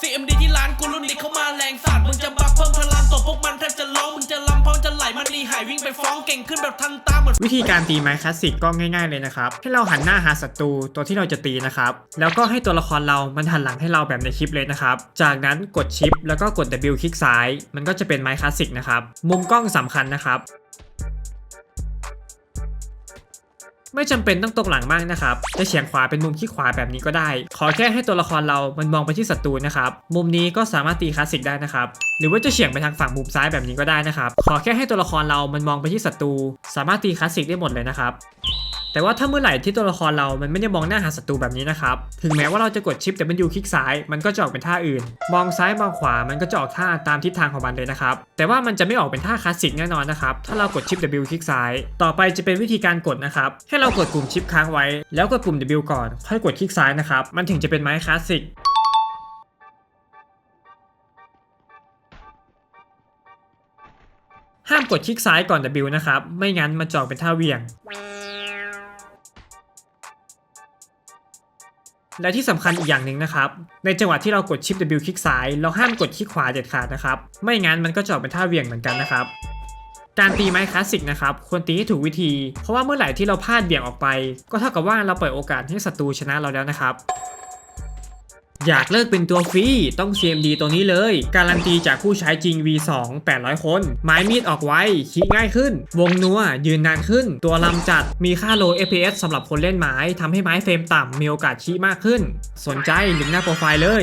CMD ที่ร้านกูรุ่นนี้เข้ามาแรงสัตว์มึงจะบัฟเพิ่มพลังตัวพวกมันแทบจะร้องมึงจะลำพราะจะไหลมันนีหายวิ่งไปฟ้องเก่งขึ้นแบบทันตาเหมือนวิธีการตีไม้คลาสสิกก็ง่ายๆเลยนะครับให้เราหันหน้าหาศัตรูตัวที่เราจะตีนะครับแล้วก็ให้ตัวละครเรามันหันหลังให้เราแบบในคลิปเลยนะครับจากนั้นกดชิปแล้วก็กด W คลิกซ้าย มันก็จะเป็นไม้คลาสสิกนะครับมุมกล้องสำคัญนะครับ ไม่จำเป็นต้องตกหลังมากนะครับ จะเฉียงขวาเป็นมุมขี้ขวาแบบนี้ก็ได้ ขอแค่ให้ตัวละครเรามันมองไปที่ศัตรูนะครับ มุมนี้ก็สามารถตีคลาสสิกได้นะครับ หรือว่าจะเฉียงไปทางฝั่งมุมซ้ายแบบนี้ก็ได้นะครับ ขอแค่ให้ตัวละครเรามันมองไปที่ศัตรู สามารถตีคลาสสิกได้หมดเลยนะครับ แต่ว่าถ้าเมื่อไหร่ที่ตัวละครเรามันไม่ได้มองหน้าหาศัตรูแบบนี้นะครับ ถึงแม้ว่าเราจะกดชิปแต่มันอยู่คลิกซ้าย มันก็จะออกเป็นท่าอื่น มองซ้ายมองขวา มันก็จะออกท่าตามทิศทางของมันเลยนะครับ แต่ว่ามันจะไม่ออกเป็นท่าคลาสสิกแน่นอนนะครับ ถ้าเรากดชิป W คลิกซ้าย ต่อไปจะเป็นวิธีการกดนะครับ ให้เรากดปุ่มชิปค้างไว้ แล้วกดปุ่ม W ก่อน ค่อยกดคลิกซ้ายนะครับ มันถึงจะเป็นไม้คลาสสิกห้ามกดคลิกซ้ายก่อน W นะครับ ไม่งั้นมันจอกเป็นท่าเวียง และที่สำคัญอีกอย่างหนึ่งนะครับ ในจังหวะที่เรากดชิป W คลิกซ้าย เราห้ามกดคลิกขวาเด็ดขาดนะครับ ไม่งั้นมันก็จะออกเป็นท่าเวี่ยงเหมือนกันนะครับการตีไม้คลาสสิกนะครับควรตีให้ถูกวิธี เพราะว่าเมื่อไหร่ที่เราพลาดเบี่ยงออกไป ก็เท่ากับว่าเราเปิดโอกาสให้ศัตรูชนะเราแล้วนะครับ อยากเลิกเป็นตัวฟรี ต้อง CMD ตัวนี้เลย การันตีจากผู้ใช้จริง V2 800 คน ไม้มีดออกไวคิดง่ายขึ้น วงนัว ยืนนานขึ้น ตัวลำจัด มีค่า low FPS สำหรับคนเล่นไม้ทำให้ไม้เฟรมต่ำมีโอกาสชี้มากขึ้น สนใจลิงก์หน้าโปรไฟล์เลย